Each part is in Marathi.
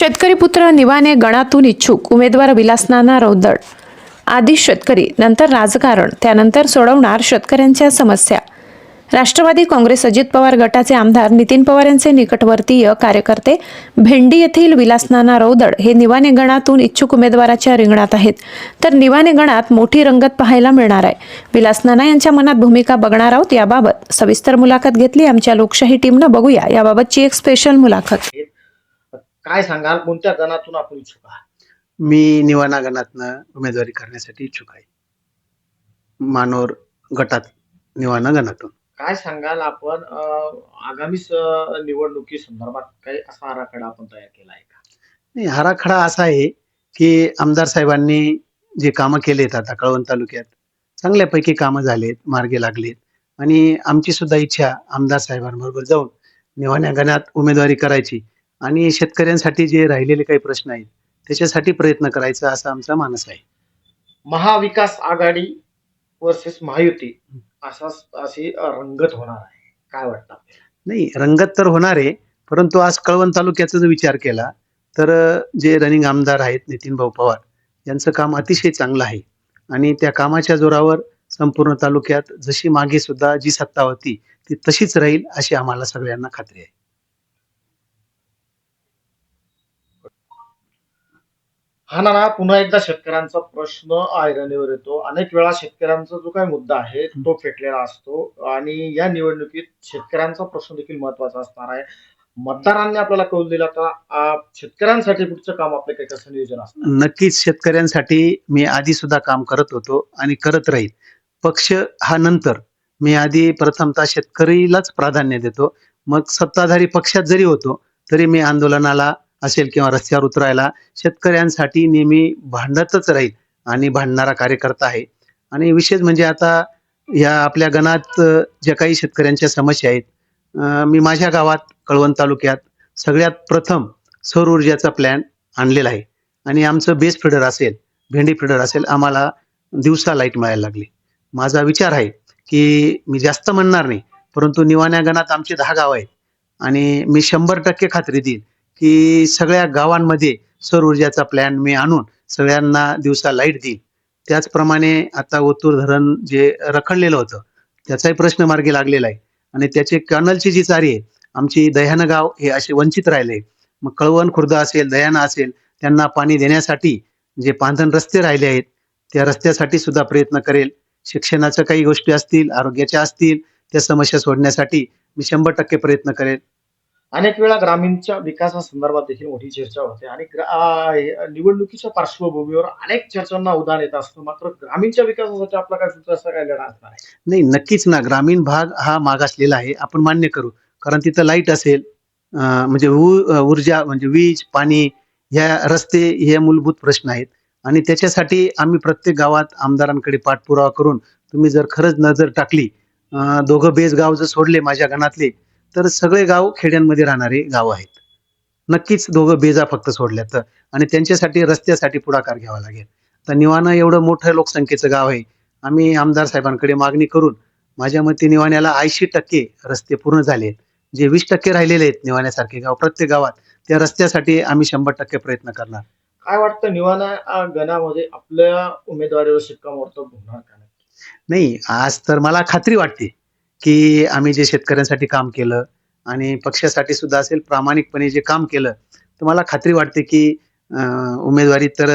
शेतकरी पुत्र निवाने गणातून इच्छुक उमेदवार विलासनाना रौदड आधी शेतकरी नंतर राजकारण त्यानंतर सोडवणार शेतकऱ्यांच्या समस्या. राष्ट्रवादी काँग्रेस अजित पवार गटाचे आमदार नितीन पवार यांचे निकटवर्तीय कार्यकर्ते भेंडी येथील विलासनाना रौदड हे निवाने गणातून इच्छुक उमेदवाराच्या रिंगणात आहेत. तर निवाने गणात मोठी रंगत पाहायला मिळणार आहे. विलासनाना यांच्या मनात भूमिका बघणार आहोत याबाबत सविस्तर मुलाखत घेतली आमच्या लोकशाही टीमनं. बघूया याबाबतची एक स्पेशल मुलाखत. काय सांगाल? कोणत्या गणातून आपण इच्छुक आहात? मी निवाना गणातनं उमेदवारी करण्यासाठी इच्छुक आहे. मानोर गटात निवाना गणातून. काय सांगाल आपण? अं, आगामी स- निवडणुकी संदर्भात काही असा आराखडा आपण तयार केला आहे का? नाही आराखडा असा आहे की आमदार साहेबांनी जे कामं केलेत आता कळवण तालुक्यात चांगल्यापैकी कामं झालेत मार्गी लागलेत. आणि आमची सुद्धा इच्छा आमदार साहेबांबरोबर जाऊन निवाण्या गणात उमेदवारी करायची. आणि शेतकऱ्यांसाठी जे राहिलेले काही प्रश्न आहेत त्याच्यासाठी प्रयत्न करायचा असा आमचा मानस आहे. महाविकास आघाडी वर्सेस महायुती असा अशी रंगत होणार आहे. काय वाटतं? नाही रंगत तर होणार आहे परंतु आज कळवण तालुक्याचा जर विचार केला तर जे रनिंग आमदार आहेत नितीन भाऊ पवार यांचं काम अतिशय चांगलं आहे. आणि त्या कामाच्या जोरावर संपूर्ण तालुक्यात जशी मागे सुद्धा जी सत्ता होती ती तशीच राहील अशी आम्हाला सगळ्यांना खात्री आहे. हा ना पुन्हा एकदा शेतकऱ्यांचा प्रश्न ऐरणीवर येतो. अनेक वेळा शेतकऱ्यांचा जो काही मुद्दा आहे तो फेकलेला असतो. आणि या निवडणुकीत शेतकऱ्यांचा प्रश्न देखील महत्त्वाचा असणार आहे. मतदारांनी आपल्याला कौल दिला तर अं, शेतकऱ्यांसाठी पुढचं काम आपलं काही कसं नियोजन असणार? नक्कीच शेतकऱ्यांसाठी मी आधी सुद्धा काम करत होतो आणि करत राहील. पक्ष हा नंतर. मी आधी प्रथमतः शेतकरीलाच प्राधान्य देतो. मग सत्ताधारी पक्षात जरी होतो तरी मी आंदोलनाला असेल किंवा रस्त्यावर उतरायला शेतकऱ्यांसाठी नेहमी भांडतच राहील आणि भांडणारा कार्यकर्ता आहे. आणि विशेष म्हणजे आता या आपल्या गणात ज्या काही शेतकऱ्यांच्या समस्या आहेत मी माझ्या गावात कळवण तालुक्यात सगळ्यात प्रथम सौर ऊर्जाचा प्लॅन आणलेला आहे. आणि आमचं बेस फिडर असेल भेंडी फिडर असेल आम्हाला दिवसा लाइट मिळायला लागली. माझा विचार आहे की मी जास्त म्हणणार नाही परंतु निवाण्या गणात आमचे दहा गाव आहेत आणि मी शंभर टक्के खात्री देईन की सगळ्या गावांमध्ये सौर ऊर्जाचा प्लॅन मी आणून सगळ्यांना दिवसा लाइट देईन. त्याचप्रमाणे आता ओतूर धरण जे रखडलेलं होतं त्याचाही प्रश्न मार्गी लागलेला आहे. आणि त्याचे कॅनलची जी चारी आहे आमची दह्यानं गाव हे असे वंचित राहिले मग कळवण खुर्द असेल दह्याना असेल त्यांना पाणी देण्यासाठी जे पांधन रस्ते राहिले आहेत त्या रस्त्यासाठी सुद्धा प्रयत्न करेल. शिक्षणाच्या काही गोष्टी असतील आरोग्याच्या असतील त्या समस्या सोडण्यासाठी मी शंभर टक्के प्रयत्न करेल. अनेक वेळा ग्रामीणच्या विकासासंदर्भात देखील मोठी चर्चा होते. आणि ग्रा- निवडणुकीच्या पार्श्वभूमीवर अनेक चर्चांना उदाहरण येत असतं. मात्र ग्रामीणच्या विकासासाठी आपला काय सुद्धा असा काय लढा असणार नाही नक्कीच ना. ग्रामीण भाग हा मागासलेला आहे. आपण मान्य करू. कारण तिथं लाइट असेल म्हणजे ऊर्जा म्हणजे वीज पाणी ह्या रस्ते हे मूलभूत प्रश्न आहेत. आणि त्याच्यासाठी आम्ही प्रत्येक गावात आमदारांकडे पाठपुरावा करून तुम्ही जर खरंच नजर टाकली दोघं बेस गाव जर सोडले माझ्या गणातले तर सगळे गाव खेड्यांमध्ये राहणारे गाव आहेत. नक्कीच दोघं बेजा फक्त सोडल्या तर आणि त्यांच्यासाठी रस्त्यासाठी पुढाकार घ्यावा लागेल. तर निवाणं एवढं मोठं लोकसंख्येचं गाव आहे. आम्ही आमदार साहेबांकडे मागणी करून माझ्या मते निवाण्याला ऐंशी टक्के रस्ते पूर्ण झाले जे वीस टक्के राहिलेले आहेत निवाण्यासारखे गाव प्रत्येक गावात त्या रस्त्यासाठी आम्ही शंभर टक्के प्रयत्न करणार. काय वाटतं निवाना आ, गणामध्ये आपल्या उमेदवारीवर शिक्कामोर्तब होणार का? नाही आज तर मला खात्री वाटते. की आम्ही जे शेतकऱ्यांसाठी काम केलं आणि पक्षासाठी सुद्धा असेल प्रामाणिकपणे जे काम केलं तर मला खात्री वाटते की उमेदवारी तर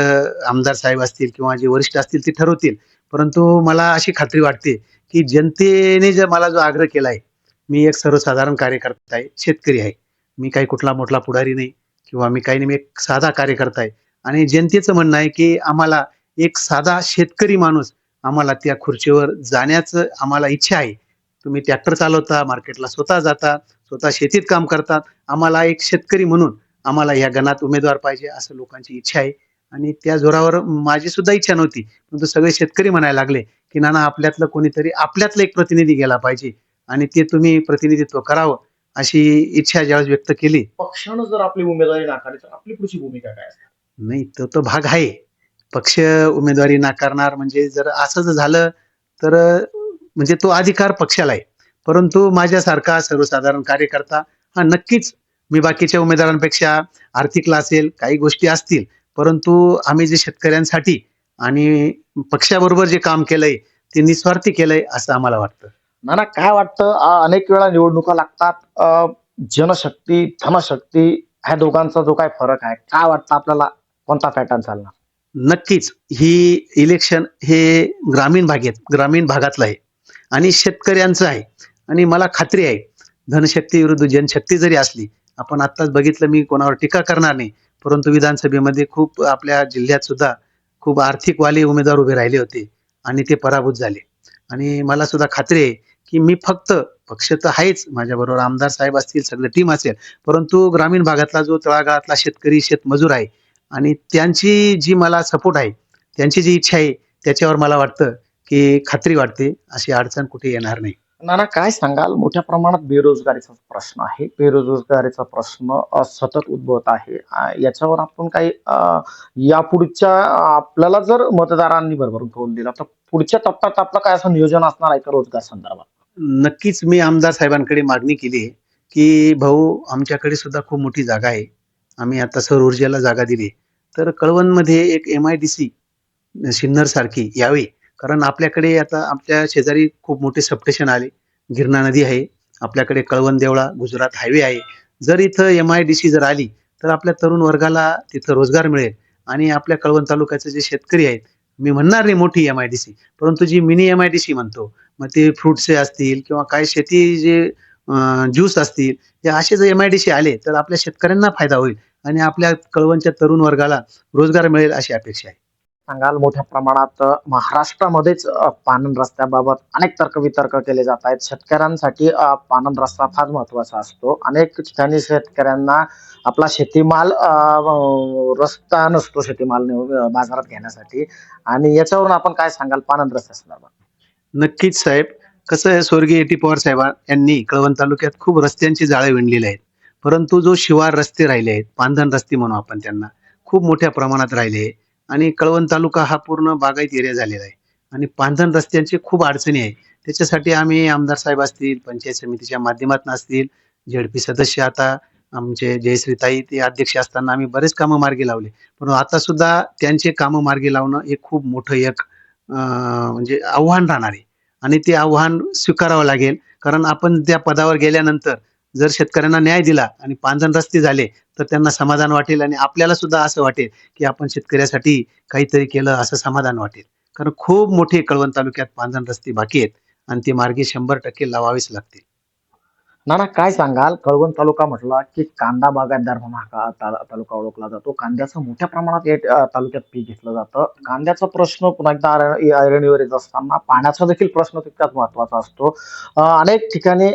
आमदार साहेब असतील किंवा जे वरिष्ठ असतील ते ठरवतील. परंतु मला अशी खात्री वाटते की जनतेने जर मला जो आग्रह केला आहे मी एक सर्वसाधारण कार्यकर्ता आहे शेतकरी आहे. मी काही कुठला मोठला पुढारी नाही किंवा मी काही नाही मी एक साधा कार्यकर्ता आहे. आणि जनतेचं म्हणणं आहे की आम्हाला एक साधा शेतकरी माणूस आम्हाला त्या खुर्चीवर जाण्याचं आम्हाला इच्छा आहे. तुम्ही ट्रॅक्टर चालवता मार्केटला स्वतः जाता स्वतः शेतीत काम करतात आम्हाला एक शेतकरी म्हणून आम्हाला या गणात उमेदवार पाहिजे असं लोकांची इच्छा आहे. आणि त्या जोरावर माझी सुद्धा इच्छा नव्हती. परंतु सगळे शेतकरी म्हणायला लागले की नाना आपल्यातलं कोणीतरी आपल्यातलं एक प्रतिनिधी गेला पाहिजे आणि ते तुम्ही प्रतिनिधित्व करावं अशी इच्छा ज्यावेळेस व्यक्त केली. पक्षानं जर आपली उमेदवारी नाकारली तर आपली पुढची भूमिका काय नाही तो तो भाग आहे. पक्ष उमेदवारी नाकारणार म्हणजे जर असं जर झालं तर म्हणजे तो अधिकार पक्षाला आहे. परंतु माझ्यासारखा सर्वसाधारण कार्यकर्ता हा नक्कीच मी बाकीच्या उमेदवारांपेक्षा आर्थिकला असेल काही गोष्टी असतील. परंतु आम्ही जे शेतकऱ्यांसाठी आणि पक्षाबरोबर जे काम केलंय ते निस्वार्थी केलंय असं आम्हाला वाटतं. नाना काय वाटतं? अनेक वेळा निवडणुका लागतात. जनशक्ती धनशक्ती ह्या दोघांचा जो काय फरक आहे काय वाटतं आपल्याला? कोणता पॅटर्न चालणार? नक्कीच. ही इलेक्शन हे ग्रामीण भागेत ग्रामीण भागातलं आहे. आणि शेतकऱ्यांचं आहे. आणि मला खात्री आहे धनशक्ती विरुद्ध जनशक्ती जरी असली आपण आत्ताच बघितलं मी कोणावर टीका करणार नाही. परंतु विधानसभेमध्ये खूप आपल्या जिल्ह्यात सुद्धा खूप आर्थिकवाले उमेदवार उभे राहिले होते आणि ते पराभूत झाले. आणि मला सुद्धा खात्री आहे की मी फक्त पक्ष तर आहेच माझ्याबरोबर आमदार साहेब असतील सगळं टीम असेल. परंतु ग्रामीण भागातला जो तळागाळातला शेतकरी शेतमजूर आहे आणि त्यांची जी मला सपोर्ट आहे त्यांची जी इच्छा आहे त्याच्यावर मला वाटतं की खात्री वाटते अशी अडचण कुठे येणार नाही. नाना काय सांगाल? मोठ्या प्रमाणात बेरोजगारीचा प्रश्न आहे. बेरोजगारीचा प्रश्न सतत उद्भवत आहे. याच्यावर आपण काही यापुढच्या आपल्याला जर मतदारांनी भरभरून करून दिला तर पुढच्या टप्प्यात आपलं काय असं नियोजन असणार आहे का रोजगार संदर्भात? नक्कीच मी आमदार साहेबांकडे मागणी केली आहे की भाऊ आमच्याकडे सुद्धा खूप मोठी जागा आहे. आम्ही आता सौर ऊर्जेला जागा दिली. तर कळवणमध्ये एक M I D C Sinnar सारखी यावी. कारण आपल्याकडे आता आपल्या शेजारी खूप मोठे सबस्टेशन आले. गिरणा नदी आहे. आपल्याकडे कळवण देवळा गुजरात हायवे आहे. जर इथं एम आय डी सी जर आली तर आपल्या तरुण वर्गाला तिथं रोजगार मिळेल. आणि आपल्या कळवण तालुक्याचे जे शेतकरी आहेत मी म्हणणार नाही मोठी एम आय डी सी परंतु जी mini M I D C म्हणतो मग ते फ्रुट्सचे असतील किंवा काय शेती जे ज्यूस असतील हे असे जर एम आय डी सी आले तर आपल्या शेतकऱ्यांना फायदा होईल. आणि आपल्या कळवणच्या तरुण वर्गाला रोजगार मिळेल अशी अपेक्षा आहे. सांगाल मोठ्या प्रमाणात महाराष्ट्रामध्येच पानन रस्त्याबाबत अनेक तर्कवितर्क केले जात आहेत. शेतकऱ्यांसाठी पानन रस्ता फार महत्त्वाचा असतो. अनेक ठिकाणी शेतकऱ्यांना आपला शेतीमाल रस्ता नसतो शेतीमाल बाजारात घेण्यासाठी. आणि याच्यावरून आपण काय सांगाल पाणंद रस्त्या संदर्भात? नक्कीच साहेब. कसं आहे स्वर्गीय टी पवार साहेब यांनी कळवण तालुक्यात खूप रस्त्यांची जाळे विणलेली आहेत. परंतु जो शिवार रस्ते राहिले आहेत पानधन रस्ते म्हणू आपण त्यांना खूप मोठ्या प्रमाणात राहिले आहे आणि कळवण तालुका हा पूर्ण बागायत एरिया झालेला आहे. आणि पांधन रस्त्यांची खूप अडचणी आहे. त्याच्यासाठी आम्ही आमदार साहेब असतील पंचायत समितीच्या माध्यमातून असतील झेडपी सदस्य आता आमचे जयश्रीताई ते अध्यक्ष असताना आम्ही बरेच कामं मार्गी लावले. पण आता सुद्धा त्यांचे कामं मार्गी लावणं हे खूप मोठं एक म्हणजे आव्हान राहणार आहे. आणि ते आव्हान स्वीकारावं लागेल. कारण आपण त्या पदावर गेल्यानंतर जर शेतकऱ्यांना न्याय दिला आणि पांजण रस्ते झाले तर त्यांना समाधान वाटेल आणि आपल्याला सुद्धा असं वाटेल की आपण शेतकऱ्यासाठी काहीतरी केलं असं समाधान वाटेल. कारण खूप मोठे कळवण तालुक्यात पांजण रस्ते बाकी आहेत आणि ते मार्गे शंभर टक्के लावावेच लागतील. नाना काय सांगाल? कळवण तालुका म्हटला की कांदा बागायतदार म्हणून हा ता- तालुका ओळखला जातो. कांद्याचं मोठ्या प्रमाणात या तालुक्यात पीक घेतलं जातं. कांद्याचा प्रश्न पुन्हा एकदा ऐरणीवर येत असताना पाण्याचा देखील प्रश्न तितकाच महत्त्वाचा असतो. अनेक ठिकाणी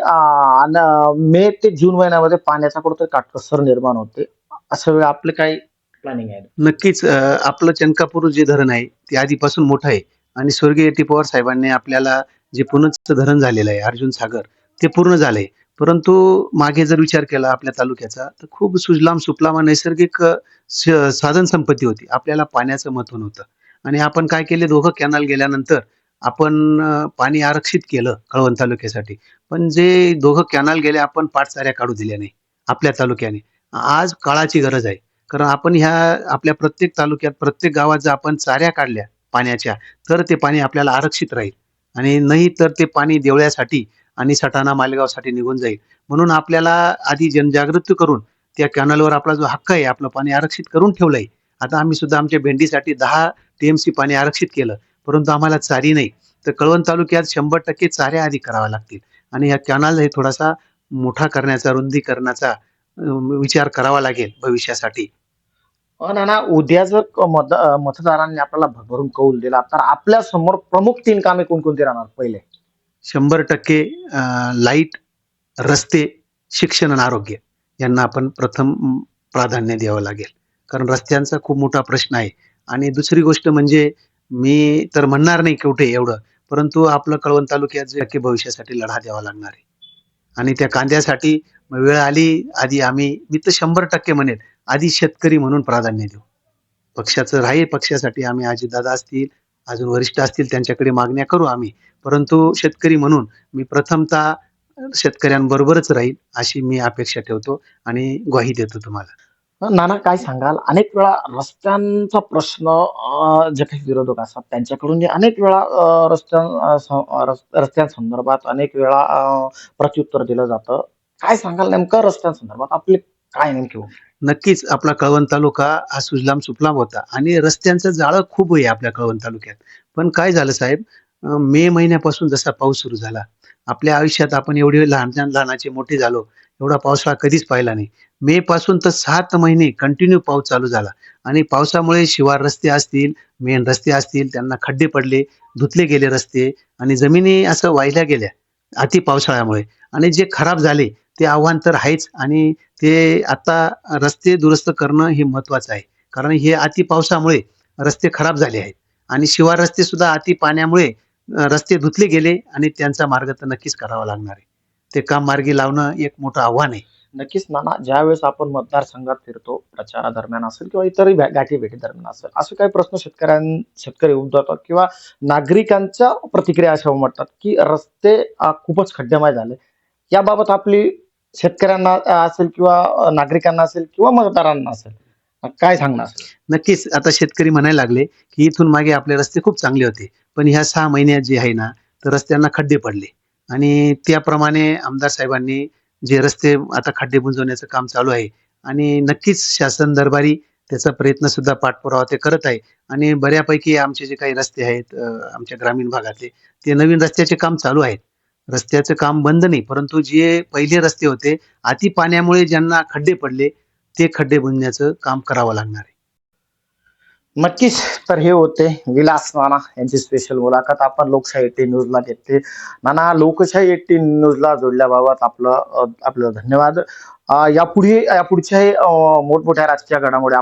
मे ते जून महिन्यामध्ये पाण्याचा कुठेतरी काटकसर निर्माण होते. असं वेळ आपले काही प्लॅनिंग आहे? नक्कीच आपलं चनकापूर जे धरण आहे ते आधीपासून मोठं आहे. आणि स्वर्गीय टी पवार साहेबांनी आपल्याला जे पुनच धरण झालेलं आहे अर्जुन सागर ते पूर्ण झालंय. परंतु मागे जर विचार केला आपल्या तालुक्याचा तर खूप सुजलाम सुपलाम नैसर्गिक स- साधन संपत्ती होती. आपल्याला पाण्याचं महत्त्व नव्हतं. आणि आपण काय केले दोघं कॅनल गेल्यानंतर आपण पाणी आरक्षित केलं कळवण तालुक्यासाठी. पण जे दोघं कॅनल गेले आपण पाठचाऱ्या काढू दिल्या नाही आपल्या तालुक्याने. आज काळाची गरज आहे. कारण आपण ह्या आपल्या प्रत्येक तालुक्यात प्रत्येक गावात जर आपण चाऱ्या काढल्या पाण्याच्या तर ते पाणी आपल्याला आरक्षित राहील. आणि नाही तर ते पाणी देवळ्यासाठी आणि सटाणा मालेगावसाठी निघून जाईल. म्हणून आपल्याला आधी जनजागृती करून त्या कॅनलवर आपला जो हक्क आहे आपलं पाणी आरक्षित करून ठेवलंय. आता आम्ही सुद्धा आमच्या भेंडीसाठी दहा टीएमसी पाणी आरक्षित केलं परंतु आम्हाला चारी नाही. तर कळवण तालुक्यात शंभर टक्के चाऱ्या आधी कराव्या लागतील. आणि ह्या कॅनल हे थोडासा मोठा करण्याचा रुंदीकरणाचा विचार करावा लागेल भविष्यासाठी. नाना उद्या जर मतदारांनी आपल्याला भरभरून कौल दिला तर आपल्यासमोर प्रमुख तीन कामे कोणकोणती राहणार? पहिले. शंभर टक्के लाइट रस्ते शिक्षण आणि आरोग्य यांना आपण प्रथम प्राधान्य द्यावं लागेल. कारण रस्त्यांचा खूप मोठा प्रश्न आहे. आणि दुसरी गोष्ट म्हणजे मी तर म्हणणार नाही कुठे एवढं परंतु आपलं कळवण तालुक्यात जे टक्के भविष्यासाठी लढा द्यावा लागणार आहे. आणि त्या कांद्यासाठी वेळ आली आधी आम्ही मी तर शंभर टक्के म्हणेल आधी शेतकरी म्हणून प्राधान्य देऊ. पक्षाचं राहील पक्षासाठी आम्ही अजितदादा असतील अजून वरिष्ठ असतील त्यांच्याकडे मागण्या करू आम्ही. परंतु शेतकरी म्हणून मी प्रथमतः शेतकऱ्यांबरोबरच राहील अशी मी अपेक्षा ठेवतो आणि ग्वाही देतो तुम्हाला. नाना काय सांगाल? अनेक वेळा रस्त्यांचा प्रश्न जे काही विरोधक असतात त्यांच्याकडून जे अनेक वेळा रस्त्यां रस्त्यांसंदर्भात अनेक वेळा प्रत्युत्तर दिलं जातं. काय सांगाल नेमकं रस्त्यांसंदर्भात? आपले काय नेमकी हो? नक्कीच आपला कळवण तालुका हा सुजलाम सुफलाम होता आणि रस्त्यांचं जाळं खूप आहे आपल्या कळवण तालुक्यात. पण काय झालं साहेब अं, मे महिन्यापासून जसा पाऊस सुरू झाला आपल्या आयुष्यात आपण एवढे लहान लहानाचे मोठे झालो एवढा पावसाळा कधीच पाहिला नाही. मे पासून तर सात महिने कंटिन्यू पाऊस चालू झाला आणि पावसामुळे शिवार रस्ते असतील मेन रस्ते असतील त्यांना खड्डे पडले धुतले गेले रस्ते आणि जमिनी असं वाहिल्या गेल्या अति पावसाळ्यामुळे. आणि जे खराब झाले ते आव्हान तर आहेच आणि ते आता रस्ते दुरुस्त करणं हे महत्वाचं आहे. कारण हे अति पावसामुळे रस्ते खराब झाले आहेत आणि शिवार रस्ते सुद्धा अति पाण्यामुळे रस्ते धुतले गेले आणि त्यांचा मार्ग तर नक्कीच करावा लागणार आहे. ते काम मार्गी लावणं एक मोठं आव्हान आहे. नक्कीच नाना ज्यावेळेस आपण मतदारसंघात फिरतो प्रचारादरम्यान असेल किंवा इतरही गाठी भेटी दरम्यान असेल असे काही प्रश्न शेतकऱ्यां शेतकरी उद्भवतात किंवा नागरिकांच्या प्रतिक्रिया अशा म्हणतात की रस्ते खूपच खड्डेमय झाले. याबाबत आपली शेतकऱ्यांना असेल किंवा नागरिकांना असेल किंवा मतदारांना असेल काय सांगणार? नक्कीच. आता शेतकरी म्हणायला लागले की इथून मागे आपले रस्ते खूप चांगले होते. पण ह्या सहा महिन्यात जे आहे ना तर रस्त्यांना खड्डे पडले. आणि त्याप्रमाणे आमदार साहेबांनी जे रस्ते आता खड्डे बुंजवण्याचं काम चालू आहे आणि नक्कीच शासन दरबारी त्याचा प्रयत्न सुद्धा पाठपुरावा ते करत आहे. आणि बऱ्यापैकी आमचे जे काही रस्ते आहेत आमच्या ग्रामीण भागातले ते नवीन रस्त्याचे काम चालू आहेत. रस्त्याचं काम बंद नाही परंतु जे पहिले रस्ते होते अति पाण्यामुळे ज्यांना खड्डे पडले ते खड्डे बुंजण्याचं काम करावं लागणार आहे. नक्कीच तर हे होते विलास नाना यांची स्पेशल मुलाखत. आपण लोकशाही एटी न्यूजला घेतली. नाना लोकशाही एटी न्यूजला जोडल्याबाबत आपलं आपलं धन्यवाद. यापुढे यापुढच्याही मोठमोठ्या राजकीय घडामोडी